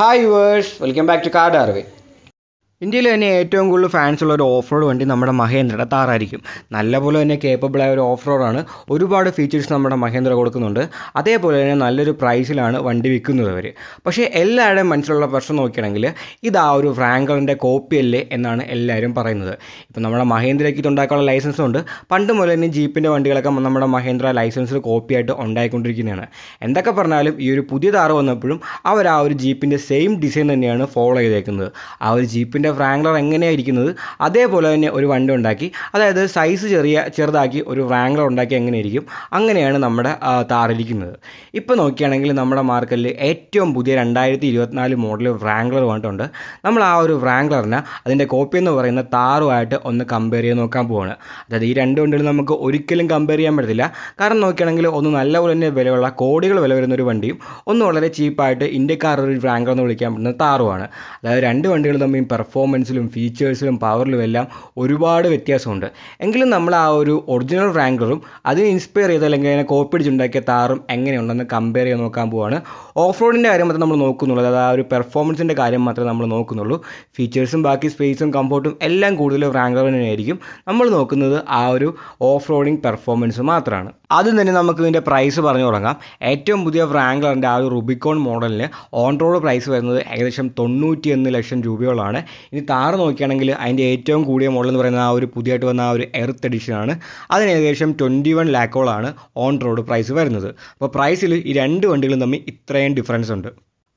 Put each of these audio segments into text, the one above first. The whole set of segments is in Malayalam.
Hi viewers, welcome back to Car Darway. ഇന്ത്യയിൽ തന്നെ ഏറ്റവും കൂടുതൽ ഫാൻസ് ഉള്ള ഒരു ഓഫ് റോഡ് വണ്ടി നമ്മുടെ മഹേന്ദ്രയുടെ താറായിരിക്കും നല്ലപോലെ തന്നെ കേപ്പബിൾ ആയ ഒരു ഓഫ് റോഡാണ് ഒരുപാട് ഫീച്ചേഴ്സ് നമ്മുടെ മഹേന്ദ്ര കൊടുക്കുന്നുണ്ട്. അതേപോലെ തന്നെ നല്ലൊരു പ്രൈസിലാണ് വണ്ടി വിൽക്കുന്നത് അവർ പക്ഷേ എല്ലാവരുടെയും മനസ്സിലുള്ള പ്രശ്നം നോക്കുകയാണെങ്കിൽ ഇത് ആ ഒരു ഫ്രാങ്കറിന്റെ കോപ്പിയല്ലേ എന്നാണ് എല്ലാവരും പറയുന്നത്. ഇപ്പം നമ്മുടെ മഹേന്ദ്രയ്ക്ക് ഇതുണ്ടാക്കാനുള്ള ലൈസൻസ് ഉണ്ട്. പണ്ട് മുതൽ തന്നെ ജീപ്പിന്റെ വണ്ടികളൊക്കെ നമ്മുടെ മഹേന്ദ്ര ലൈസൻസിൽ കോപ്പിയായിട്ട് ഉണ്ടായിക്കൊണ്ടിരിക്കുന്നതാണ്. എന്തൊക്കെ പറഞ്ഞാലും ഈ ഒരു പുതിയ താറ് വന്നപ്പോഴും അവർ ആ ഒരു ജീപ്പിന്റെ സെയിം ഡിസൈൻ തന്നെയാണ് ഫോളോ ചെയ്തേക്കുന്നത്. ആ ഒരു ജീപ്പിന്റെ ഫ്രാങ്ക്ലർ എങ്ങനെയായിരിക്കുന്നത്? അതേപോലെ തന്നെ ഒരു വണ്ടി ഉണ്ടാക്കി. അതായത് സൈസ് ചെറിയ ചെറുതാക്കി ഒരു ഫ്രാങ്ക്ലർ ഉണ്ടാക്കി എങ്ങനെയായിരിക്കും? അങ്ങനെയാണ് നമ്മുടെ താറിരിക്കുന്നത് ഇപ്പോൾ നോക്കുകയാണെങ്കിൽ നമ്മുടെ മാർക്കറ്റിൽ ഏറ്റവും പുതിയ രണ്ടായിരത്തി ഇരുപത്തിനാല് മോഡൽ ഫ്രാങ്ക്ലർ വന്നിട്ടുണ്ട്. നമ്മൾ ആ ഒരു ഫ്രാങ്ക്ലറിനെ അതിന്റെ കോപ്പി എന്ന് പറയുന്ന താറുമായിട്ട് ഒന്ന് കമ്പയർ ചെയ്ത് നോക്കാൻ പോവാണ്. അതായത് ഈ രണ്ട് വണ്ടികളും നമുക്ക് ഒരിക്കലും കമ്പയർ ചെയ്യാൻ പറ്റത്തില്ല. കാരണം നോക്കുകയാണെങ്കിൽ ഒന്ന് നല്ലപോലെ തന്നെ വിലയുള്ള കോടികൾ വില വരുന്ന ഒരു വണ്ടിയും ഒന്ന് വളരെ ചീപ്പായിട്ട് ഇന്ത്യക്കാർ ഒരു ഫ്രാങ്ക്ലർ എന്ന് വിളിക്കാൻ പറ്റുന്ന താറുമാണ്. അതായത് രണ്ട് വണ്ടികൾ തമ്മിൽ പെർഫോമൻസിലും ഫീച്ചേഴ്സിലും പവറിലും എല്ലാം ഒരുപാട് വ്യത്യാസമുണ്ട്. എങ്കിലും നമ്മൾ ആ ഒരു ഒറിജിനൽ റാങ്കറും അതിനെ ഇൻസ്പയർ ചെയ്ത് അല്ലെങ്കിൽ അതിനെ കോപ്പി അടിച്ചുണ്ടാക്കിയ താറും എങ്ങനെയുണ്ടെന്ന് കമ്പയർ ചെയ്ത് നോക്കാൻ പോവാണ്. ഓഫ് റോഡിന്റെ കാര്യം മാത്രം നമ്മൾ നോക്കുന്നുള്ളൂ. അതായത് ആ ഒരു പെർഫോമൻസിന്റെ കാര്യം മാത്രമേ നമ്മൾ നോക്കുന്നുള്ളൂ. ഫീച്ചേഴ്സും ബാക്കി സ്പേസും കംഫോർട്ടും എല്ലാം കൂടുതൽ റാങ്കർ തന്നെയായിരിക്കും നമ്മൾ നോക്കുന്നത് ആ ഒരു ഓഫ് റോഡിങ് പെർഫോമൻസ് മാത്രമാണ് ആദ്യം തന്നെ നമുക്ക് ഇതിന്റെ പ്രൈസ് പറഞ്ഞു തുടങ്ങാം. ഏറ്റവും പുതിയ ഫ്രാങ്ക്ലറിന്റെ ആ ഒരു റുബിക്കോൺ മോഡലിന് ഓൺ റോഡ് പ്രൈസ് വരുന്നത് ഏകദേശം തൊണ്ണൂറ്റി ലക്ഷം രൂപയോളാണ്. ഇനി താറ് നോക്കുകയാണെങ്കിൽ അതിന്റെ ഏറ്റവും കൂടിയ മോഡൽ എന്ന് പറയുന്നത് ആ ഒരു പുതിയതായിട്ട് വന്ന ആ ഒരു എർത്ത് എഡിഷനാണ് അതിന് ഏകദേശം ട്വന്റി വൺ ലാക്കോളാണ് ഓൺ റോഡ് പ്രൈസ് വരുന്നത്. അപ്പോൾ പ്രൈസിൽ ഈ രണ്ട് വണ്ടികളും തമ്മിൽ ഇത്രയും ഡിഫറൻസ് ഉണ്ട്.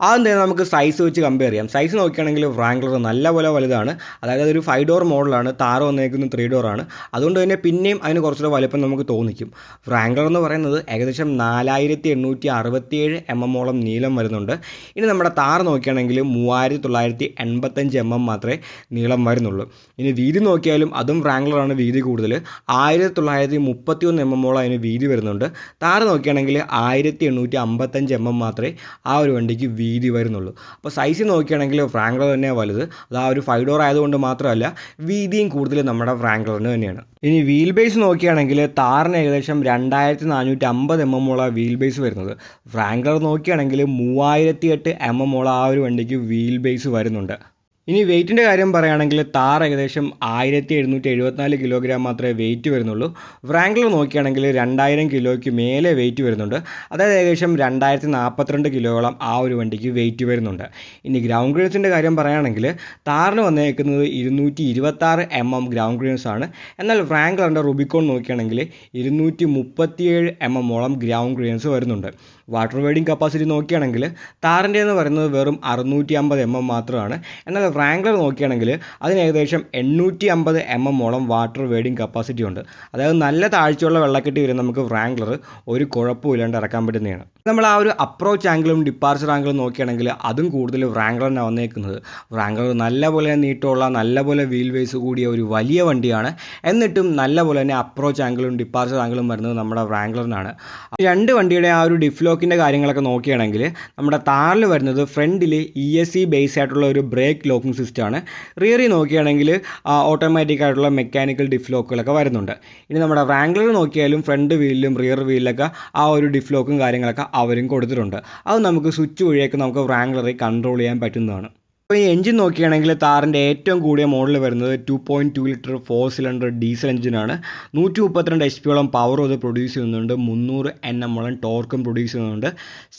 ആദ്യം തന്നെ നമുക്ക് സൈസ് വെച്ച് കമ്പയർ ചെയ്യാം. സൈസ് നോക്കുകയാണെങ്കിൽ ഫ്രാങ്ക്ലർ നല്ലപോലെ വലുതാണ്. അതായത് അതൊരു ഫൈവ് ഡോർ മോഡലാണ് താറ് വന്നേക്കുന്നത് ത്രീ ഡോർ ആണ്. അതുകൊണ്ട് തന്നെ പിന്നെയും അതിന് കുറച്ചുകൂടെ വലുപ്പം നമുക്ക് തോന്നിക്കും. ഫ്രാങ്ക്ലർ എന്ന് പറയുന്നത് ഏകദേശം നാലായിരത്തി എണ്ണൂറ്റി അറുപത്തിയേഴ് എം എമ്മോളം നീളം വരുന്നുണ്ട്. ഇനി നമ്മുടെ താറ് നോക്കുകയാണെങ്കിൽ മൂവായിരത്തി തൊള്ളായിരത്തി എൺപത്തഞ്ച് എം എം മാത്രമേ നീളം വരുന്നുള്ളൂ. ഇനി വീതി നോക്കിയാലും അതും റാങ്ക്ലറാണ് വീതി കൂടുതൽ. ആയിരത്തി തൊള്ളായിരത്തി മുപ്പത്തി ഒന്ന് എം എമ്മോളം അതിന് വീതി വരുന്നുണ്ട്. താറ് നോക്കുകയാണെങ്കിൽ ആയിരത്തി എണ്ണൂറ്റി അമ്പത്തഞ്ച് എം എം മാത്രമേ ആ ഒരു വണ്ടിക്ക് വീതി വരുന്നുള്ളൂ. അപ്പോൾ സൈസ് നോക്കുകയാണെങ്കിൽ ഫ്രാങ്ക്ലർ തന്നെയാണ് വലുത്. അത് ആ ഒരു ഫൈവ് ഡോർ ആയതുകൊണ്ട് മാത്രമല്ല വീതിയും കൂടുതൽ നമ്മുടെ ഫ്രാങ്ക്ലറിന് തന്നെയാണ്. ഇനി വീൽ ബേസ് നോക്കുകയാണെങ്കിൽ താറിന് ഏകദേശം രണ്ടായിരത്തി നാനൂറ്റി അമ്പത് എം എം ഉള്ള വീൽ ബേസ് വരുന്നത്. ഫ്രാങ്ക്ലർ നോക്കുകയാണെങ്കിൽ മൂവായിരത്തി എട്ട് എം എം ഉള്ള ആ ഒരു വണ്ടിക്ക് വീൽ ബേസ് വരുന്നുണ്ട്. ഇനി വെയിറ്റിന്റെ കാര്യം പറയുകയാണെങ്കിൽ താർ ഏകദേശം ആയിരത്തി എഴുന്നൂറ്റി എഴുപത്തിനാല് കിലോഗ്രാം മാത്രമേ വെയിറ്റ് വരുന്നുള്ളൂ. ഫ്രാങ്ക്ലർ നോക്കുകയാണെങ്കിൽ രണ്ടായിരം കിലോയ്ക്ക് മേലെ വെയിറ്റ് വരുന്നുണ്ട്. അതായത് ഏകദേശം രണ്ടായിരത്തി നാൽപ്പത്തിരണ്ട് കിലോയോളം ആ ഒരു വണ്ടിക്ക് വെയിറ്റ് വരുന്നുണ്ട്. ഇനി ഗ്രൗണ്ട് ക്ലിയൻസിന്റെ കാര്യം പറയുകയാണെങ്കിൽ താറിന് വന്നേക്കുന്നത് ഇരുന്നൂറ്റി ഇരുപത്താറ് എം എം ഗ്രൗണ്ട് ക്ലിയൻസ് ആണ്. എന്നാൽ ഫ്രാങ്ക്ലറിന്റെ റുബിക്കോൺ നോക്കുകയാണെങ്കിൽ ഇരുന്നൂറ്റി മുപ്പത്തിയേഴ് എം എം ഓളം ഗ്രൗണ്ട് ക്ലിയൻസ് വരുന്നുണ്ട്. വാട്ടർ വെയ്ഡിങ് കപ്പാസിറ്റി നോക്കുകയാണെങ്കിൽ താറിന്റെ എന്ന് പറയുന്നത് വെറും അറുന്നൂറ്റി അമ്പത് എം എം മാത്രമാണ്. എന്നാൽ റാങ്ക്ലർ നോക്കുകയാണെങ്കിൽ അതിന് ഏകദേശം എണ്ണൂറ്റി അമ്പത് എം എം ഓളം വാട്ടർ വെയ്ഡിങ് കപ്പാസിറ്റി ഉണ്ട്. അതായത് നല്ല താഴ്ചയുള്ള വെള്ളക്കെട്ടി വരെ നമുക്ക് റാങ്ക്ലർ ഒരു കുഴപ്പമില്ലാണ്ട് ഇറക്കാൻ പറ്റുന്നതാണ്. നമ്മൾ ആ ഒരു അപ്രോച്ച് ആംഗിളും ഡിപ്പാർച്ചർ ആംഗിളും നോക്കുകയാണെങ്കിൽ അതും കൂടുതൽ ഫ്രാങ്ക്ലറിനാണ് വന്നേക്കുന്നത് വ്രാങ്ക്ലർ നല്ലപോലെ നീട്ടമുള്ള നല്ലപോലെ വീൽ വേസ് കൂടിയ ഒരു വലിയ വണ്ടിയാണ്. എന്നിട്ടും നല്ലപോലെ തന്നെ അപ്രോച്ച് ആംഗിളും ഡിപ്പാർച്ചർ ആംഗിളും വരുന്നത് നമ്മുടെ ഫ്രാങ്ക്ലറിനാണ് രണ്ട് വണ്ടിയുടെ ആ ഒരു ഡിഫ്ലോക്കിന്റെ കാര്യങ്ങളൊക്കെ നോക്കുകയാണെങ്കിൽ നമ്മുടെ താറിൽ വരുന്നത് ഫ്രണ്ടിൽ ഇ എസ് സി ബേസ് ആയിട്ടുള്ള ഒരു ബ്രേക്ക് ലോക്കിംഗ് സിസ്റ്റമാണ് റിയറി നോക്കുകയാണെങ്കിൽ ഓട്ടോമാറ്റിക് ആയിട്ടുള്ള മെക്കാനിക്കൽ ഡിഫ്ലോക്കുകളൊക്കെ വരുന്നുണ്ട്. ഇനി നമ്മുടെ റാങ്ക്ലർ നോക്കിയാലും ഫ്രണ്ട് വീലിലും റിയർ വീലിലൊക്കെ ആ ഒരു ഡിഫ്ലോക്കും കാര്യങ്ങളൊക്കെ അവരും കൊടുത്തിട്ടുണ്ട്. അത് നമുക്ക് സ്വിച്ച് വഴിയൊക്കെ നമുക്ക് റാങ്ക്ലറിൽ കൺട്രോൾ ചെയ്യാൻ പറ്റുന്നതാണ്. അപ്പോൾ ഈ എഞ്ചിൻ നോക്കുകയാണെങ്കിൽ താറിന്റെ ഏറ്റവും കൂടിയ മോഡൽ വരുന്നത് two point two litre four cylinder diesel എഞ്ചിനാണ് നൂറ്റി മുപ്പത്തിരണ്ട് എച്ച് പിയോളം പവറും അത് പ്രൊഡ്യൂസ് ചെയ്യുന്നുണ്ട്. മുന്നൂറ് എൻ എമ്മോളം ടോർക്കും പ്രൊഡ്യൂസ് ചെയ്യുന്നുണ്ട്.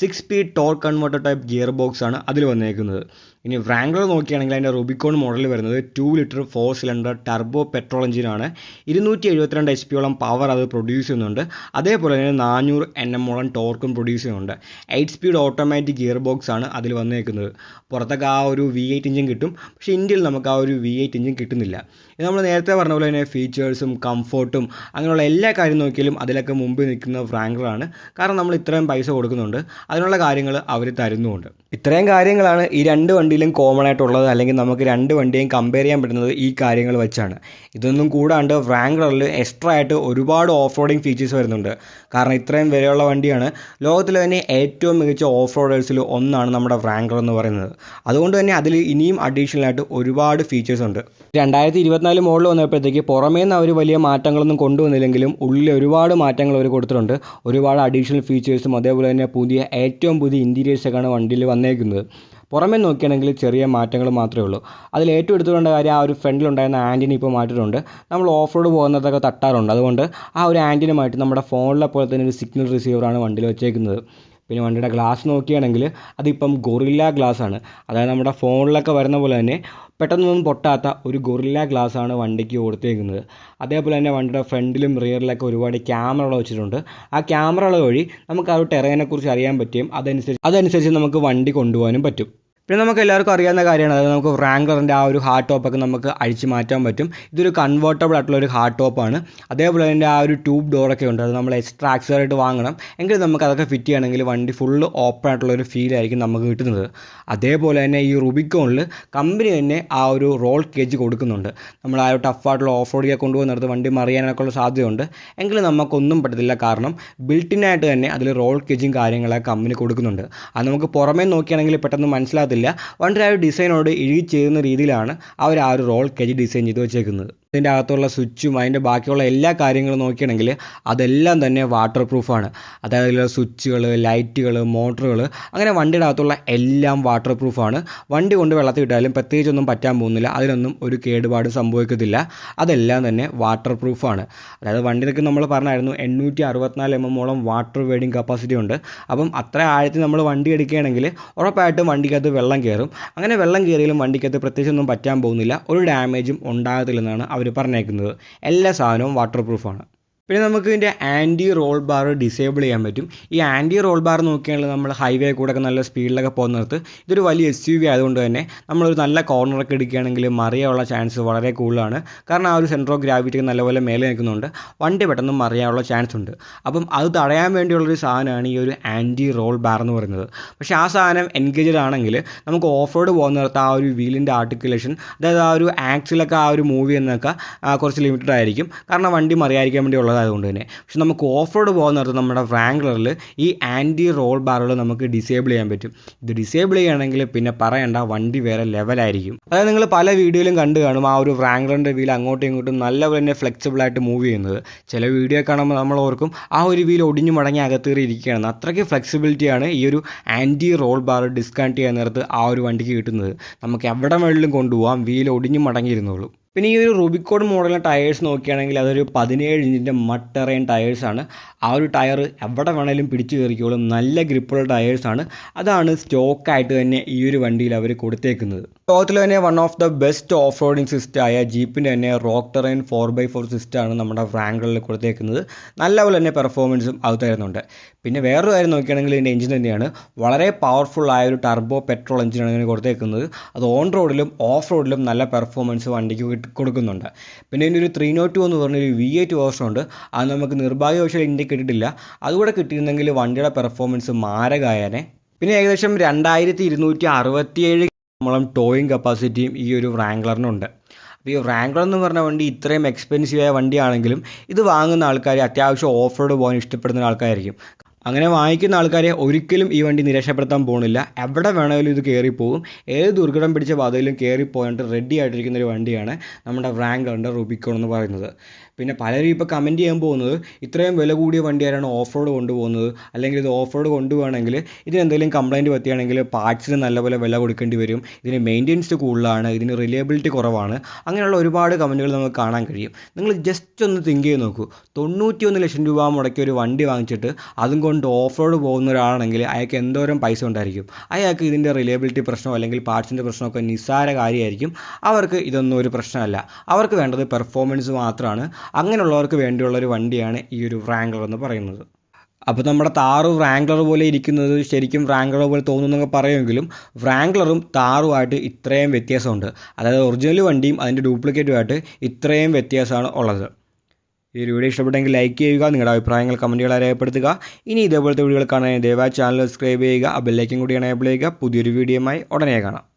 Six speed torque converter type gear box ആണ് അതിൽ വന്നേക്കുന്നത്. ഇനി വ്രാങ്ക്ലർ നോക്കുകയാണെങ്കിൽ അതിന്റെ റുബിക്കോൺ മോഡൽ വരുന്നത് two litre four cylinder turbo petrol എഞ്ചിനാണ് ഇരുന്നൂറ്റി എഴുപത്തിരണ്ട് എച്ച് പിയോളം പവർ അത് പ്രൊഡ്യൂസ് ചെയ്യുന്നുണ്ട്. അതേപോലെ തന്നെ നാനൂറ് എൻ ഓളം ടോർക്കും പ്രൊഡ്യൂസ് ചെയ്യുന്നുണ്ട്. Eight speed automatic gear box ആണ് അതിൽ വന്നേക്കുന്നത്. പുറത്തൊക്കെ ആ ഒരു വി എയ്റ്റ് എഞ്ചിൻ കിട്ടും. പക്ഷേ ഇന്ത്യയിൽ നമുക്ക് ആ ഒരു വി എയ്റ്റ് എഞ്ചിൻ കിട്ടുന്നില്ല. ഇത് നമ്മൾ നേരത്തെ പറഞ്ഞ പോലെ തന്നെ ഫീച്ചേഴ്സും കംഫോർട്ടും അങ്ങനെയുള്ള എല്ലാ കാര്യം നോക്കിയാലും അതിലൊക്കെ മുമ്പിൽ നിൽക്കുന്ന ഫ്രാങ്ക്ലറാണ് കാരണം നമ്മൾ ഇത്രയും പൈസ കൊടുക്കുന്നുണ്ട്. അതിനുള്ള കാര്യങ്ങൾ അവർ തരുന്നുമുണ്ട്. ഇത്രയും കാര്യങ്ങളാണ് ഈ രണ്ട് വണ്ടിയിലും കോമൺ ആയിട്ടുള്ളത് അല്ലെങ്കിൽ നമുക്ക് രണ്ട് വണ്ടിയും കമ്പയർ ചെയ്യാൻ പറ്റുന്നത് ഈ കാര്യങ്ങൾ വെച്ചാണ്. ഇതൊന്നും കൂടാണ്ട് ഫ്രാങ്ക്ലറിൽ എക്സ്ട്രാ ആയിട്ട് ഒരുപാട് ഓഫ് റോഡിങ് ഫീച്ചേഴ്സ് വരുന്നുണ്ട്. കാരണം ഇത്രയും വിലയുള്ള വണ്ടിയാണ്. ലോകത്തിലെ തന്നെ ഏറ്റവും മികച്ച ഓഫ് റോഡേഴ്സിൽ ഒന്നാണ് നമ്മുടെ ഫ്രാങ്ക്ലർ എന്ന് പറയുന്നത്. അതുകൊണ്ട് തന്നെ അതിൽ ഇനിയും അഡീഷണൽ ആയിട്ട് ഒരുപാട് ഫീച്ചേഴ്സ് ഉണ്ട്. രണ്ടായിരത്തി ഇരുപത്തിനാല് മോഡൽ വന്നപ്പോഴത്തേക്ക് പുറമേ നിന്ന് അവർ വലിയ മാറ്റങ്ങളൊന്നും കൊണ്ടുവന്നില്ലെങ്കിലും ഉള്ളിൽ ഒരുപാട് മാറ്റങ്ങൾ അവർ കൊടുത്തിട്ടുണ്ട്. ഒരുപാട് അഡീഷണൽ ഫീച്ചേഴ്സും അതേപോലെ തന്നെ പുതിയ ഏറ്റവും പുതിയ ഇന്റീരിയേഴ്സൊക്കെയാണ് വണ്ടിയിൽ വന്നേക്കുന്നത്. പുറമേ നോക്കുകയാണെങ്കിൽ ചെറിയ മാറ്റങ്ങൾ മാത്രമേ ഉള്ളൂ. അതിൽ ഏറ്റവും എടുത്തുകൊണ്ട കാര്യം ആ ഒരു ഫ്രണ്ടിലുണ്ടായിരുന്ന ആന്റിനെ ഇപ്പോൾ മാറ്റിയിട്ടുണ്ട്. നമ്മൾ ഓഫ് റോഡ് പോകുന്നതൊക്കെ തട്ടാറുണ്ട്. അതുകൊണ്ട് ആ ഒരു ആന്റിനുമായിട്ട് നമ്മുടെ ഫോണിലെ പോലെ തന്നെ ഒരു സിഗ്നൽ റിസീവറാണ് വണ്ടിയിൽ വെച്ചേക്കുന്നത്. പിന്നെ വണ്ടിയുടെ ഗ്ലാസ് നോക്കുകയാണെങ്കിൽ അതിപ്പം ഗൊറില്ല ഗ്ലാസ് ആണ്. അതായത് നമ്മുടെ ഫോണിലൊക്കെ വരുന്ന പോലെ തന്നെ പെട്ടെന്നൊന്നും പൊട്ടാത്ത ഒരു ഗൊറില്ല ഗ്ലാസ് ആണ് വണ്ടിക്ക് കൊടുത്തേക്കുന്നത്. അതേപോലെ തന്നെ വണ്ടിയുടെ ഫ്രണ്ടിലും റിയറിലൊക്കെ ഒരുപാട് ക്യാമറകൾ വെച്ചിട്ടുണ്ട്. ആ ക്യാമറകൾ വഴി നമുക്ക് ആ ഒരു ടെറേനെ കുറിച്ച് അറിയാൻ പറ്റും. അതനുസരിച്ച് അതനുസരിച്ച് നമുക്ക് വണ്ടി കൊണ്ടുപോകാനും പറ്റും. പിന്നെ നമുക്ക് എല്ലാവർക്കും അറിയാവുന്ന കാര്യമാണ്. അതായത് നമുക്ക് റാങ്ക്ലറിന്റെ ആ ഒരു ഹാർഡ് ടോപ്പൊക്കെ നമുക്ക് അഴിച്ചു മാറ്റാൻ പറ്റും. ഇതൊരു കൺവേർട്ടബിൾ ആയിട്ടുള്ള ഒരു ഹാർഡ് ടോപ്പാണ് അതേപോലെ അതിന്റെ ആ ഒരു ട്യൂബ് ഡോറൊക്കെ ഉണ്ട്. അത് നമ്മൾ എക്സ്ട്രാ ആക്സറായിട്ട് വാങ്ങണം. എങ്കിൽ നമുക്ക് അതൊക്കെ ഫിറ്റ് ചെയ്യണമെങ്കിൽ വണ്ടി ഫുള്ള് ഓപ്പൺ ആയിട്ടുള്ള ഒരു ഫീൽ ആയിരിക്കും നമുക്ക് കിട്ടുന്നത്. അതേപോലെ തന്നെ ഈ റുബിക്കോണിൽ കമ്പനി തന്നെ ആ ഒരു റോൾ കേജ് കൊടുക്കുന്നുണ്ട്. നമ്മൾ ആ ഒരു ടഫായിട്ടുള്ള ഓഫ് റോഡിലേക്ക് കൊണ്ടുപോകുന്നിടത്ത് വണ്ടി മറിയാനൊക്കെ ഉള്ള സാധ്യതയുണ്ട്. എങ്കിൽ നമുക്കൊന്നും പറ്റത്തില്ല. കാരണം ബിൽട്ടിനായിട്ട് തന്നെ അതിൽ റോൾ കേജും കാര്യങ്ങളൊക്കെ കമ്പനി കൊടുക്കുന്നുണ്ട്. അത് നമുക്ക് പുറമേ നോക്കിയാണെങ്കിൽ പെട്ടെന്ന് മനസ്സിലാകത്തില്ല. വണ്ടിയുടെ ആ ഒരു ഡിസൈനോട് ഇഴുകി ചേരുന്ന രീതിയിലാണ് അവർ ആ ഒരു റോൾ കേജ് ഡിസൈൻ ചെയ്ത് വെച്ചേക്കുന്നത്. ഇതിന്റെ അകത്തുള്ള സ്വിച്ചും അതിന്റെ ബാക്കിയുള്ള എല്ലാ കാര്യങ്ങളും നോക്കുകയാണെങ്കിൽ അതെല്ലാം തന്നെ വാട്ടർ പ്രൂഫാണ് അതായത് അതിലുള്ള സ്വിച്ചുകൾ ലൈറ്റുകൾ മോട്ടറുകൾ അങ്ങനെ വണ്ടിയുടെ അകത്തുള്ള എല്ലാം വാട്ടർ പ്രൂഫാണ് വണ്ടി കൊണ്ട് വെള്ളത്തിൽ ഇട്ടാലും പ്രത്യേകിച്ചൊന്നും പറ്റാൻ പോകുന്നില്ല. അതിനൊന്നും ഒരു കേടുപാട് സംഭവിക്കത്തില്ല. അതെല്ലാം തന്നെ വാട്ടർ പ്രൂഫാണ് അതായത് വണ്ടിയൊക്കെ നമ്മൾ പറഞ്ഞായിരുന്നു എണ്ണൂറ്റി അറുപത്തിനാല് എം എമ്മോളം വാട്ടർ വേഡിംഗ് കപ്പാസിറ്റി ഉണ്ട്. അപ്പം അത്ര ആഴത്തിൽ നമ്മൾ വണ്ടി എടുക്കുകയാണെങ്കിൽ ഉറപ്പായിട്ടും വണ്ടിക്കകത്ത് വെള്ളം കയറും. അങ്ങനെ വെള്ളം കയറിയാലും വണ്ടിക്കകത്ത് പ്രത്യേകിച്ചൊന്നും പറ്റാൻ പോകുന്നില്ല. ഒരു ഡാമേജും ഉണ്ടാകത്തില്ലെന്നാണ് അവർ പറഞ്ഞേക്കുന്നത്. എല്ലാ സാധനവും വാട്ടർ പ്രൂഫാണ് പിന്നെ നമുക്ക് ഇതിന്റെ ആന്റി റോൾ ബാർ ഡിസേബിൾ ചെയ്യാൻ പറ്റും. ഈ ആന്റി റോൾ ബാർ നോക്കിയാണെങ്കിൽ നമ്മൾ ഹൈവേ കൂടെ ഒക്കെ നല്ല സ്പീഡിലൊക്കെ പോകുന്ന പോകുന്നിടത്ത് ഇതൊരു വലിയ എസ് യു വി ആയതുകൊണ്ട് തന്നെ നമ്മളൊരു നല്ല കോർണറൊക്കെ എടുക്കുകയാണെങ്കിൽ മറിയാനുള്ള ചാൻസ് വളരെ കൂടുതലാണ്. കാരണം ആ ഒരു സെന്റർ ഓഫ് ഗ്രാവിറ്റി നല്ലപോലെ മേലെ നിൽക്കുന്നുണ്ട്. വണ്ടി പെട്ടെന്ന് മറിയാനുള്ള ചാൻസ് ഉണ്ട്. അപ്പം അത് തടയാൻ വേണ്ടിയുള്ളൊരു സാധനമാണ് ഈ ഒരു ആന്റി റോൾ ബാർ എന്ന് പറയുന്നത്. പക്ഷേ ആ സാധനം എൻഗേജഡ് ആണെങ്കിൽ നമുക്ക് ഓഫ് റോഡ് പോകുന്ന പോകുന്നിടത്ത് ആ ഒരു വീലിന്റെ ആർട്ടിക്കുലേഷൻ അതായത് ആ ഒരു ആക്സിലൊക്കെ ആ ഒരു മൂവ് എന്നൊക്കെ കുറച്ച് ലിമിറ്റഡ് ആയിരിക്കും. കാരണം വണ്ടി മറിയാതിരിക്കാൻ വേണ്ടി ഉള്ളതായതുകൊണ്ട് തന്നെ. പക്ഷെ നമുക്ക് ഓഫ് റോഡ് പോകുന്നിടത്ത് നമ്മുടെ റാങ്ക്ലറിൽ ഈ ആന്റി റോൾ ബാറുകൾ നമുക്ക് ഡിസേബിൾ ചെയ്യാൻ പറ്റും. ഇത് ഡിസേബിൾ ചെയ്യുകയാണെങ്കിൽ പിന്നെ പറയണ്ട വണ്ടി വേറെ ലെവലായിരിക്കും അതായത് നിങ്ങൾ പല വീഡിയോയിലും കണ്ടു കാണും ആ ഒരു റാങ്ക്ലറിന്റെ വീൽ അങ്ങോട്ടും ഇങ്ങോട്ടും നല്ലപോലെ തന്നെ ഫ്ലെക്സിബിൾ ആയിട്ട് മൂവ് ചെയ്യുന്നത്. ചില വീഡിയോ കാണുമ്പോൾ നമ്മൾ ഓർക്കും ആ ഒരു വീൽ ഒടിഞ്ഞു മടങ്ങി അകത്തേറി ഇരിക്കുകയാണ്. അത്രയ്ക്ക് ഫ്ലെക്സിബിലിറ്റിയാണ് ഈ ഒരു ആന്റി റോൾ ബാർ ഡിസ്കണക്ട് ചെയ്യാൻ നേരത്ത് ആ ഒരു വണ്ടിക്ക് കിട്ടുന്നത്. നമുക്ക് എവിടെ വേണമെങ്കിലും കൊണ്ടുപോകാം വീൽ ഒടിഞ്ഞു മടങ്ങിയിരുന്നുള്ളൂ. പിന്നെ ഈ ഒരു റൂബിക്കോഡ് മോഡലിലെ ടയേഴ്സ് നോക്കുകയാണെങ്കിൽ അതൊരു പതിനേഴ് ഇഞ്ചിന്റെ മട്ടറൈൻ ടയേഴ്സാണ് ആ ഒരു ടയർ എവിടെ വേണേലും പിടിച്ചു കയറിക്കോളും. നല്ല ഗ്രിപ്പുള്ള ടയേഴ്സാണ് അതാണ് സ്റ്റോക്കായിട്ട് തന്നെ ഈ ഒരു വണ്ടിയിൽ അവർ കൊടുത്തേക്കുന്നത്. ലോകത്തിൽ തന്നെ one of the best off roading system ആയ ജീപ്പിന്റെ തന്നെ rock terrain four by four സിസ്റ്റമാണ് നമ്മുടെ ഫ്രാങ്കളിൽ കൊടുത്തേക്കുന്നത്. നല്ലപോലെ തന്നെ പെർഫോമൻസും അത് തരുന്നുണ്ട്. പിന്നെ വേറൊരു കാര്യം നോക്കുകയാണെങ്കിൽ ഇതിന്റെ എഞ്ചിൻ തന്നെയാണ്. വളരെ പവർഫുൾ ആയ ഒരു ടർബോ പെട്രോൾ എഞ്ചിനാണ് ഇതിന് കൊടുത്തേക്കുന്നത്. അത് ഓൺ റോഡിലും ഓഫ് റോഡിലും നല്ല പെർഫോമൻസ് വണ്ടിക്ക് കൊടുക്കുന്നുണ്ട്. പിന്നെ ഇതിന്റെ ഒരു ത്രീ നോട്ട് ടു എന്ന് പറഞ്ഞൊരു വി എയ്റ്റ് വേർഷൻ ഉണ്ട്. അത് നമുക്ക് നിർഭാഗ്യവശാൽ ഇന്ത്യ കിട്ടിയിട്ടില്ല. അതുകൂടെ കിട്ടിയിരുന്നെങ്കിൽ വണ്ടിയുടെ പെർഫോമൻസ് മാരകായനെ പിന്നെ ഏകദേശം രണ്ടായിരത്തി ഇരുന്നൂറ്റി അറുപത്തിയേഴ് നമ്മളും ടോയിങ് കപ്പാസിറ്റിയും ഈ ഒരു റാങ്ക്ലറിനുണ്ട് അപ്പോൾ ഈ റാങ്ക്ലർ എന്ന് പറഞ്ഞ വണ്ടി ഇത്രയും എക്സ്പെൻസീവ് ആയ വണ്ടിയാണെങ്കിലും ഇത് വാങ്ങുന്ന ആൾക്കാർ അത്യാവശ്യം ഓഫ് റോഡ് പോകാൻ ഇഷ്ടപ്പെടുന്ന ആൾക്കാരായിരിക്കും. അങ്ങനെ വാങ്ങിക്കുന്ന ആൾക്കാരെ ഒരിക്കലും ഈ വണ്ടി നിരാശപ്പെടുത്താൻ പോകുന്നില്ല. എവിടെ വേണമെങ്കിലും ഇത് കയറിപ്പോകും ഏത് ദുർഘടം പിടിച്ച പാതയിലും കയറിപ്പോയിട്ട് റെഡി ആയിട്ടിരിക്കുന്ന ഒരു വണ്ടിയാണ് നമ്മുടെ റാങ്ക്ലറിന്റെ റുബിക്കോൺ എന്ന് പറയുന്നത്. പിന്നെ പലരും ഇപ്പോൾ കമന്റ് ചെയ്യാൻ പോകുന്നത് ഇത്രയും വില കൂടിയ വണ്ടിയാരാണ് ഓഫ് റോഡ് കൊണ്ടുപോകുന്നത്? അല്ലെങ്കിൽ ഇത് ഓഫ് റോഡ് കൊണ്ടുപോകണമെങ്കിൽ ഇതിന് എന്തെങ്കിലും കംപ്ലയിന്റ് പറ്റുകയാണെങ്കിൽ പാർട്സിന് നല്ലപോലെ വില കൊടുക്കേണ്ടി വരും. ഇതിന് മെയിന്റെനൻസ് കൂടുതലാണ് ഇതിന് റിലയബിലിറ്റി കുറവാണ്. അങ്ങനെയുള്ള ഒരുപാട് കമന്റുകൾ നമുക്ക് കാണാൻ കഴിയും. നിങ്ങൾ ജസ്റ്റ് ഒന്ന് തിങ്ക് ചെയ്ത് നോക്കൂ. തൊണ്ണൂറ്റിയൊന്ന് ലക്ഷം രൂപ മുടക്കി ഒരു വണ്ടി വാങ്ങിച്ചിട്ട് അതും കൊണ്ട് ഓഫ് റോഡ് പോകുന്ന ഒരാളാണെങ്കിൽ അയാൾക്ക് എന്തോരം പൈസ ഉണ്ടായിരിക്കും അയാൾക്ക് ഇതിന്റെ റിലയബിലിറ്റി പ്രശ്നമോ അല്ലെങ്കിൽ പാർട്സിന്റെ പ്രശ്നമൊക്കെ നിസ്സാര കാര്യമായിരിക്കും. അവർക്ക് ഇതൊന്നും ഒരു പ്രശ്നമല്ല. അവർക്ക് വേണ്ടത് പെർഫോമൻസ് മാത്രമാണ് അങ്ങനെയുള്ളവർക്ക് വേണ്ടിയുള്ള ഒരു വണ്ടിയാണ് ഈ ഒരു റാങ്ക്ലർ എന്ന് പറയുന്നത്. അപ്പോൾ നമ്മുടെ താറു റാങ്ക്ലർ പോലെ ഇരിക്കുന്നത് ശരിക്കും റാങ്ക്ലർ പോലെ തോന്നുന്നൊക്കെ പറയുമെങ്കിലും റാങ്ക്ലറും താറുമായിട്ട് ഇത്രയും വ്യത്യാസമുണ്ട്. അതായത് ഒറിജിനൽ വണ്ടിയും അതിന്റെ ഡ്യൂപ്ലിക്കേറ്റുമായിട്ട് ഇത്രയും വ്യത്യാസമാണ് ഉള്ളത്. ഈ ഒരു വീഡിയോ ഇഷ്ടപ്പെട്ടെങ്കിൽ ലൈക്ക് ചെയ്യുക നിങ്ങളുടെ അഭിപ്രായങ്ങൾ കമന്റുകളെ രേഖപ്പെടുത്തുക ഇനി ഇതേപോലത്തെ വീഡിയോകൾ കാണാൻ ദയവായി ചാനൽ സബ്സ്ക്രൈബ് ചെയ്യുക ബെല്ലൈക്കും കൂടി എനേബിൾ ചെയ്യുക. പുതിയൊരു വീഡിയോയുമായി ഉടനെ കാണാം.